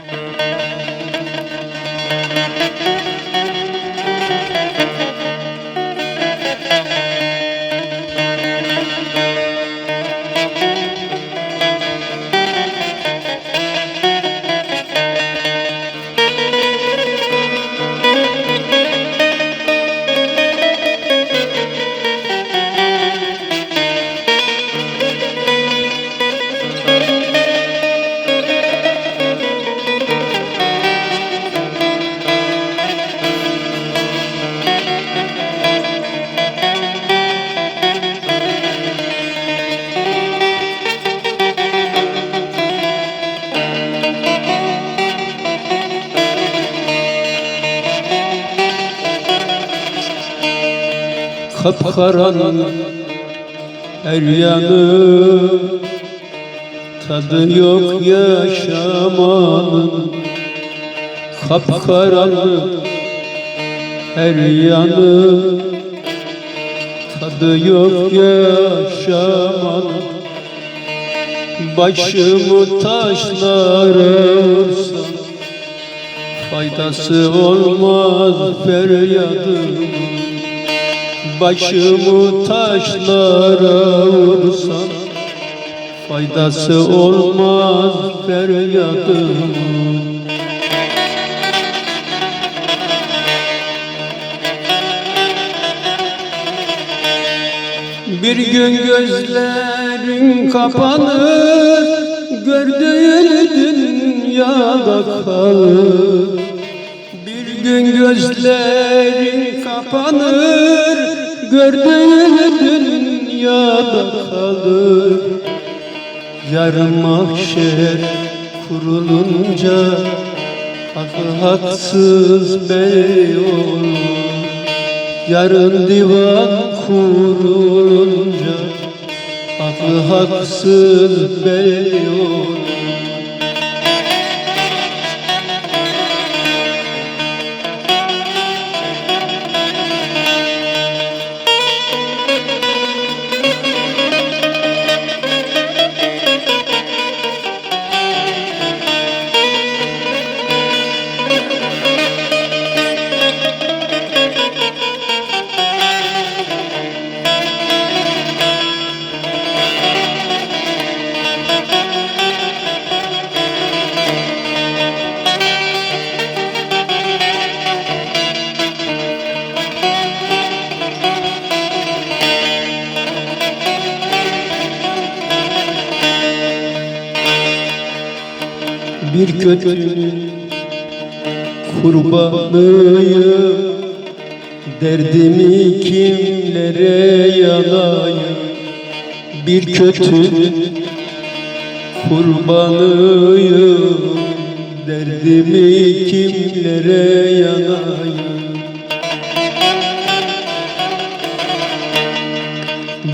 Müzik Kapkaranlık her yanı Tadı yok yaşamanın. Kapkaranlık her yanı Tadı yok yaşamanın. Başımı taşlara vursam Faydası olmaz feryadımın Başımı taşlara vursam Faydası olmaz feryadımın. Bir gün gözlerin kapanır Gördüğün dünyada kalır. Bir gün gözlerin kapanır Gördüğün dünyada kalır. Yarın mahşer kurulunca Hakkı haksız bey olur. Yarın divan kurulunca Haklı haksız bey olur Bir kötünün kurbanıyım. Derdimi kimlere yanayım? Bir kötünün kurbanıyım. Derdimi kimlere yanayım?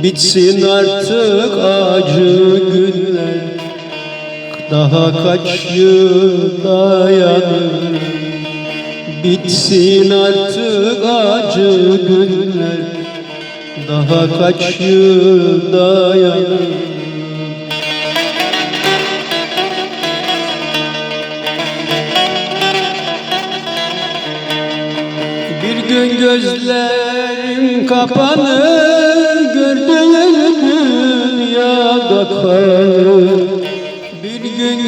Bitsin artık acı günler daha kaç yıl dayanır? Bitsin artık acı günler. Daha kaç yıl dayanır? Bir gün gözlerim kapanır Gördüğün dünyada kalır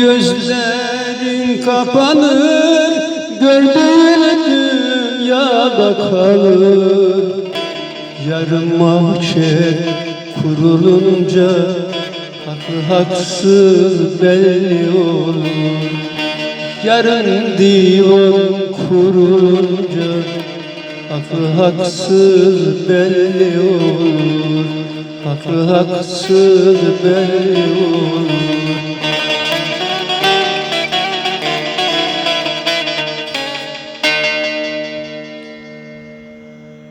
gözlerin kapanır Gördüğün dünyada kalır. Yarın mahşer kurulunca Haklı haksız belli olur. Yarın divan kurulunca Haklı haksız belli olur. Haklı haksız belli olur